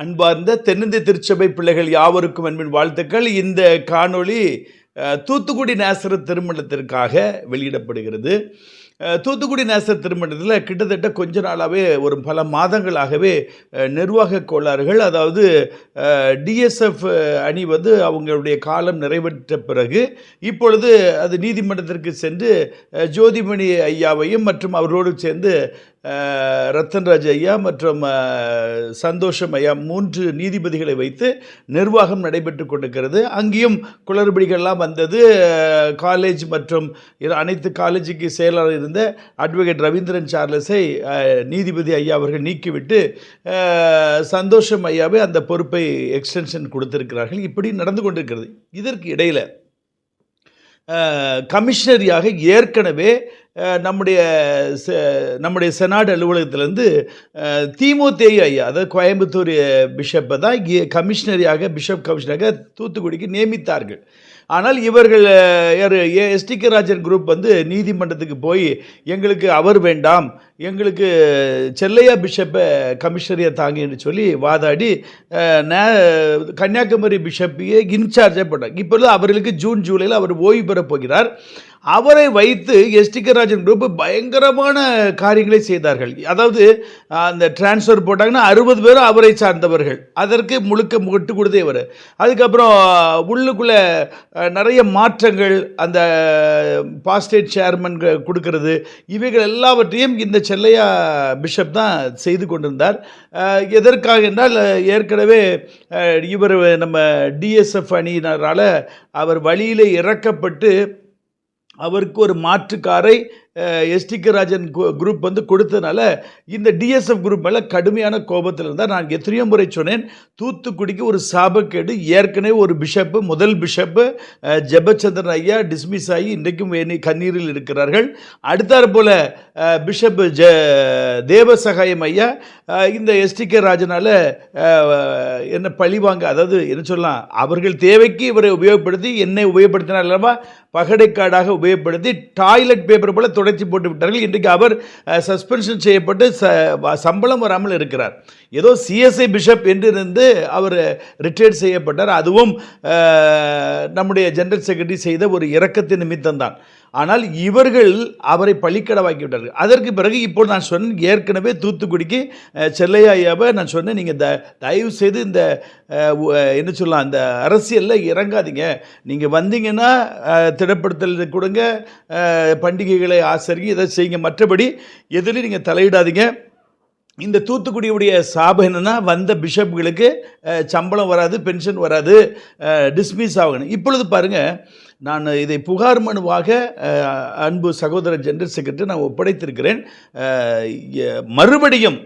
அன்பார்ந்த தென்னிந்திய திருச்சபை பிள்ளைகள் யாவருக்கும் அன்பின் வாழ்த்துக்கள். இந்த காணொளி தூத்துக்குடி நேசர திருமணத்திற்காக வெளியிடப்படுகிறது. தூத்துக்குடி நேசர திருமணத்தில் கிட்டத்தட்ட கொஞ்ச நாளாகவே ஒரு பல மாதங்களாகவே நிர்வாக கோளாறுகள் அதாவது டிஎஸ்எஃப் அணி வந்து அவங்களுடைய காலம் நிறைவேற்ற பிறகு இப்பொழுது அது நீதிமன்றத்திற்கு சென்று ஜோதிமணி ஐயாவையும் மற்றும் அவரோடு சேர்ந்து ரத்தன்ராஜ் ஐயா மற்றும் சந்தோஷம் ஐயா மூன்று நீதிபதிகளை வைத்து நிர்வாகம் நடைபெற்று கொண்டிருக்கிறது. அங்கேயும் குளறுபடிகள்லாம் வந்தது. காலேஜ் மற்றும் அனைத்து காலேஜுக்கு செயலாளர் இருந்த அட்வொகேட் ரவீந்திரன் சார்லஸை நீதிபதி ஐயா அவர்கள் நீக்கிவிட்டு சந்தோஷம் ஐயாவே அந்த பொறுப்பை எக்ஸ்டென்ஷன் கொடுத்திருக்கிறார்கள். இப்படி நடந்து கொண்டிருக்கிறது. இதற்கு இடையில் கமிஷனரியாக ஏற்கனவே நம்முடைய செ- நம்முடைய செனாட் அலுவலகத்திலேருந்து தீமோத்தேயு ஐயா அதாவது கோயம்புத்தூர் பிஷப்பை தான் கமிஷனரியாக பிஷப் கமிஷனராக தூத்துக்குடிக்கு நியமித்தார்கள். ஆனால் இவர்கள் அஹ், யாரு எஸ்டிகே ராஜன் குரூப் வந்து நீதிமன்றத்துக்கு போய் எங்களுக்கு அவர் வேண்டாம் எங்களுக்கு செல்லையா பிஷப்பை கமிஷனரியை தாங்க என்று சொல்லி வாதாடி நே- கன்னியாகுமரி பிஷப்பையே இன்சார்ஜாக போட்டாங்க. இப்பொழுது அவர்களுக்கு ஜூன் ஜூலையில் அவர் ஓய்வு பெறப் போகிறார். அவரை வைத்து எஸ்டிகே ராஜன் குரூப் பயங்கரமான காரியங்களை செய்தார்கள். அதாவது அந்த டிரான்ஸ்ஃபர் போட்டாங்கன்னா அறுபது பேரும் அவரை சார்ந்தவர்கள். அதற்கு முழுக்க முட்டு கொடுத்தே இவர். அதுக்கப்புறம் உள்ளுக்குள்ளே நிறைய மாற்றங்கள் அந்த பாஸ்டேட் சேர்மன் கொடுக்கறது இவைகள் எல்லாவற்றையும் இந்த செல்லையா பிஷப் தான் செய்து கொண்டிருந்தார். எதற்காக என்றால் ஏற்கனவே இவர் நம்ம டிஎஸ்எஃப் அணியினரால் அவர் வழியிலே இறக்கப்பட்டு அவருக்கு ஒரு மாற்றுக்காரை எஸ்டிகே ராஜன் கு- குரூப் வந்து கொடுத்ததுனால இந்த டிஎஸ்எஃப் குரூப் மேலே கடுமையான கோபத்தில் இருந்தால் நான் எத்தனையோ முறை சொன்னேன். தூத்துக்குடிக்கு ஒரு சாபக்கேடு ஏற்கனவே ஒரு பிஷப்பு முதல் பிஷப்பு ஜெபச்சந்திரன் ஐயா டிஸ்மிஸ் ஆகி இன்றைக்கும் வேணி கண்ணீரில் இருக்கிறார்கள். அடுத்தாற் போல் பிஷப்பு பிஷப் ஜ தேவசகாயம் ஐயா இந்த எஸ்டிகே ராஜனால் என்ன பழிவாங்க அதாவது என்ன சொல்லலாம் அவர்கள் தேவைக்கு இவரை உபயோகப்படுத்தி என்னை உபயோகப்படுத்தினார் அல்லவா? பகடைக்காடாக உபயோகப்படுத்தி டாய்லெட் பேப்பர் போல துடைச்சி போட்டு விட்டார்கள். இன்றைக்கு அவர் சஸ்பென்ஷன் செய்யப்பட்டு ச வ- சம்பளம் வராமல் இருக்கிறார். ஏதோ சிஎஸ்ஐ பிஷப் என்று இருந்து அவர் ரிட்டையர்ட் செய்யப்பட்டார். அதுவும் நம்முடைய ஜெனரல் செக்ரட்டரி செய்த ஒரு இறக்கத்தின் நிமித்தம்தான். ஆனால் இவர்கள் அவரை பழிக்கடவாக்கி விட்டார்கள் அதற்கு பிறகு இப்போ நான் சொன்னேன் ஏற்கனவே தூத்துக்குடிக்கு அஹ், செல்லையா ஐயாவை நான் சொன்னேன் நீங்கள் த தயவு செய்து இந்த என்ன சொல்லலாம் அந்த அரசியலில் இறங்காதீங்க. நீங்கள் வந்தீங்கன்னா திடப்படுத்தல் கொடுங்க பண்டிகைகளை ஆசரிங்க இதை செய்யுங்க. மற்றபடி எதிலையும் நீங்கள் தலையிடாதீங்க. இந்த தூத்துக்குடியுடைய சாபம் என்னென்னா வந்த பிஷப்புகளுக்கு சம்பளம் வராது பென்ஷன் வராது டிஸ்மிஸ் ஆகணும். இப்பொழுது பாருங்கள் நான் இதை புகார் மனுவாக அன்பு சகோதரர் ஜெனரல் செக்ரட்டரி நான் ஒப்படைத்திருக்கிறேன். மறுபடியும்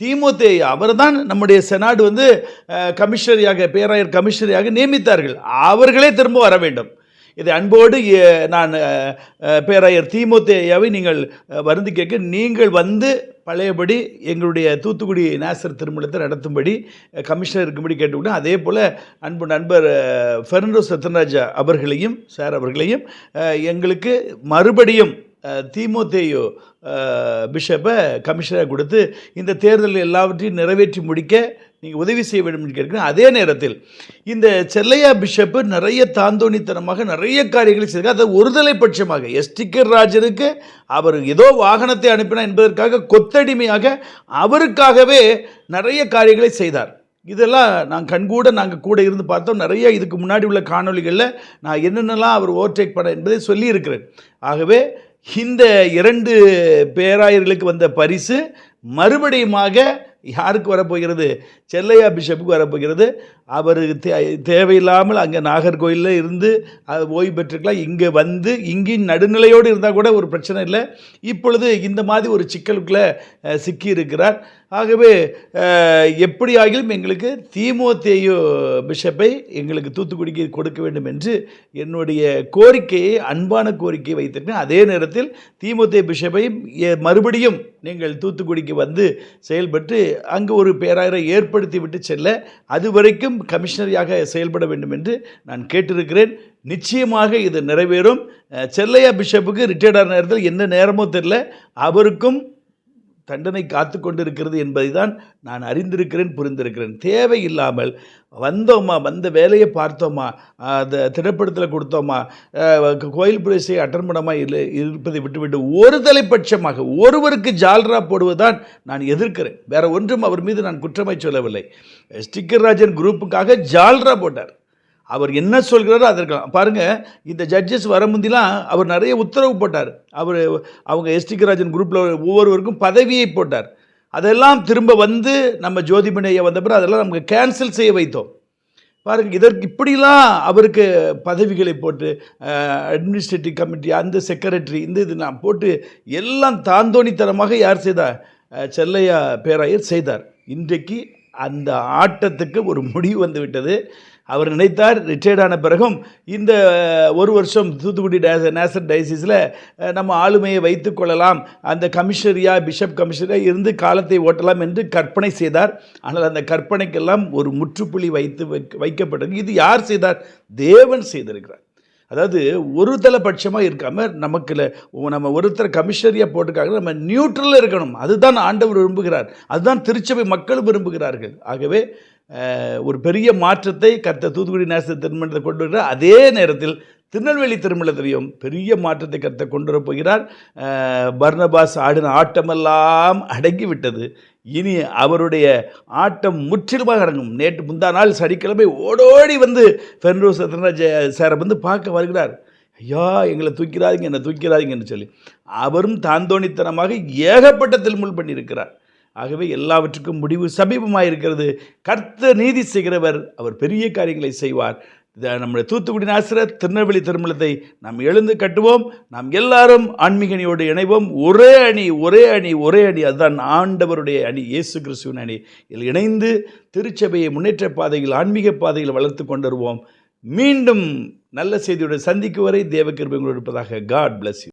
தீமோத்தேயா அவர் தான் நம்முடைய செனாடு வந்து கமிஷனரியாக பேராயர் கமிஷனரியாக நியமித்தார்கள். அவர்களே திரும்ப வர வேண்டும். இதை அன்போடு நான் பேராயர் தீமோத்தேயாவை நீங்கள் வருந்து கேட்க நீங்கள் வந்து பழையபடி எங்களுடைய தூத்துக்குடி நேசர் திருமணத்தை நடத்தும்படி கமிஷனர் இருக்கும்படி கேட்டுக்கிட்டோம் அதே போல் அன்பு நண்பர் ஃபெர்னோ சத்யராஜா அவர்களையும் சார் அவர்களையும் எங்களுக்கு மறுபடியும் அஹ், தீமோத்தேயோ பிஷப்பை கமிஷனராக கொடுத்து இந்த தேர்தல் எல்லாவற்றையும் நிறைவேற்றி முடிக்க நீங்கள் உதவி செய்ய வேண்டும் என்று கேட்கிறேன். அதே நேரத்தில் இந்த செல்லையா பிஷப்பு நிறைய தாந்தோணித்தனமாக நிறைய காரியங்களை செய்திருக்கா அது ஒருதலை பட்சமாக எஸ்டிகர் ராஜருக்கு அவர் ஏதோ வாகனத்தை அனுப்பினார் என்பதற்காக கொத்தடிமையாக அவருக்காகவே நிறைய காரியங்களை செய்தார். இதெல்லாம் நான் கண்கூட நாங்கள் கூட இருந்து பார்த்தோம். நிறைய இதுக்கு முன்னாடி உள்ள காணொளிகளில் நான் என்னென்னலாம் அவர் ஓவர்டேக் பண்ண என்பதை சொல்லியிருக்கிறேன். ஆகவே இந்த இரண்டு பேராயர்களுக்கு வந்த பரிசு மறுபடியுமாக யாருக்கு வரப்போகிறது? செல்லையா பிஷப்புக்கு வரப்போகிறது. அவர் தே தேவையில்லாமல் அங்கே நாகர்கோயிலில் இருந்து அது ஓய்வு பெற்றுக்கலாம் இங்கே வந்து இங்கேயும் நடுநிலையோடு இருந்தால் கூட ஒரு பிரச்சனை இல்லை. இப்பொழுது இந்த மாதிரி ஒரு சிக்கலுக்குள்ளே சிக்கி இருக்கிறார் ஆகவே எப்படி ஆகிலும் எங்களுக்கு தீமோத்தேயு பிஷப்பை எங்களுக்கு தூத்துக்குடிக்கு கொடுக்க வேண்டும் என்று என்னுடைய கோரிக்கையை அன்பான கோரிக்கையை வைத்திருக்கேன் அதே நேரத்தில் தீமோத்தே பிஷப்பையும் மறுபடியும் நீங்கள் தூத்துக்குடிக்கு வந்து செயல்பட்டு அங்கு ஒரு பேராயரை ஏற்படுத்தி விட்டு செல்ல அது வரைக்கும் கமிஷனரியாக செயல்பட வேண்டும் என்று நான் கேட்டிருக்கிறேன். நிச்சயமாக இது நிறைவேறும். செல்லையா பிஷப்புக்கு ரிட்டையர்டான நேரத்தில் என்ன நேரமோ தெரில அவருக்கும் தண்டனை காத்து கொண்டிருக்கிறது என்பதை தான் நான் அறிந்திருக்கிறேன் புரிந்திருக்கிறேன். தேவையில்லாமல் வந்தோமா வந்த வேலையை பார்த்தோமா அந்த திரைப்படத்தில் கொடுத்தோமா கோயில் பிரேசை அட்டன் பண்ணாமா இல்லை இருப்பதை விட்டுவிட்டு ஒரு தலைப்பட்சமாக ஒருவருக்கு ஜால்ரா போடுவதுதான் நான் எதிர்க்கிறேன். வேற ஒன்றும் அவர் மீது நான் குற்றமாய் சொல்லவில்லை. ஸ்டிக்கர் ராஜன் குரூப்புக்காக ஜால்ரா போட்டார். அவர் என்ன சொல்கிறாரோ அதற்கெல்லாம் பாருங்கள் இந்த ஜட்ஜஸ் வர முந்திலாம் அவர் நிறைய உத்தரவு போட்டார். அவர் அவங்க எஸ்டி ராஜன் குரூப்பில் ஒவ்வொருவருக்கும் பதவியை போட்டார். அதெல்லாம் திரும்ப வந்து நம்ம ஜோதிமணியை வந்த பிறகு அதெல்லாம் நமக்கு கேன்சல் செய்ய வைத்தோம். பாருங்க இதற்கு இப்படிலாம் அவருக்கு பதவிகளை போட்டு அட்மினிஸ்ட்ரேட்டிவ் கமிட்டி அந்த செக்ரட்டரி இந்த இது நான் போட்டு எல்லாம் தாந்தோணித்தனமாக யார் செய்தார் செல்லையா பேராயர் செய்தார். இன்றைக்கு அந்த ஆட்டத்துக்கு ஒரு முடிவு வந்துவிட்டது அவர் நினைத்தார் ரிட்டையர்ட் ஆன பிறகும் இந்த ஒரு வருஷம் தூத்துக்குடி டே நேசர் டைசிஸில் நம்ம ஆளுமையை வைத்துக் கொள்ளலாம். அந்த கமிஷனரியா பிஷப் கமிஷனராக இருந்து காலத்தை ஓட்டலாம் என்று கற்பனை செய்தார். ஆனால் அந்த கற்பனைக்கெல்லாம் ஒரு முற்றுப்புள்ளி வைத்து வைக்கப்பட்டது. இது யார் செய்தார்? தேவன் செய்திருக்கிறார். அதாவது ஒரு தலைபட்சமாக இருக்காம நமக்கு நம்ம ஒருத்தர் கமிஷனரியாக போட்டிருக்காங்க நம்ம நியூட்ரலில் இருக்கணும். அதுதான் ஆண்டவர் விரும்புகிறார். அதுதான் திருச்சபை மக்களும் விரும்புகிறார்கள். ஆகவே ஒரு பெரிய மாற்றத்தை கர்த்த தூத்துக்குடி நேச திருமணத்தை கொண்டு வருகிறார். அதே நேரத்தில் திருநெல்வேலி திருமணத்திலையும் பெரிய மாற்றத்தை கர்த்த கொண்டு வரப்போகிறார் பர்னபாஸ் ஆடின ஆட்டமெல்லாம் அடங்கி விட்டது இனி அவருடைய ஆட்டம் முற்றிலுமாக அடங்கும் நேற்று முந்தா நாள் சனிக்கிழமை ஓடோடி வந்து ஃபென்ரோஸ் சத்யராஜ் சாரை வந்து பார்க்க வருகிறார். ஐயா எங்களை தூக்கிறாதீங்க என்னை தூக்கிறாதீங்கன்னு சொல்லி. அவரும் தாந்தோணித்தனமாக ஏகப்பட்ட திருமுல் பண்ணியிருக்கிறார். ஆகவே எல்லாவற்றுக்கும் முடிவு சமீபமாக இருக்கிறது கர்த்தர் நீதி செய்கிறவர் அவர் பெரிய காரியங்களை செய்வார். நம்முடைய தூத்துக்குடி நாசிர திருநெல்வேலி திருமணத்தை நாம் எழுந்து கட்டுவோம். நாம் எல்லாரும் ஆன்மீகனியோடு இணைவோம். ஒரே அணி ஒரே அணி ஒரே அணி. அதுதான் ஆண்டவருடைய அணி இயேசு கிறிஸ்துவின் அணி. இதில் இணைந்து திருச்சபையை முன்னேற்ற பாதையில் ஆன்மீக பாதையில் வளர்த்து கொண்டு வருவோம் மீண்டும் நல்ல செய்தியுடன் சந்திக்கும் வரை தேவக்கிருபை இருப்பதாக காட் பிளஸ் யூ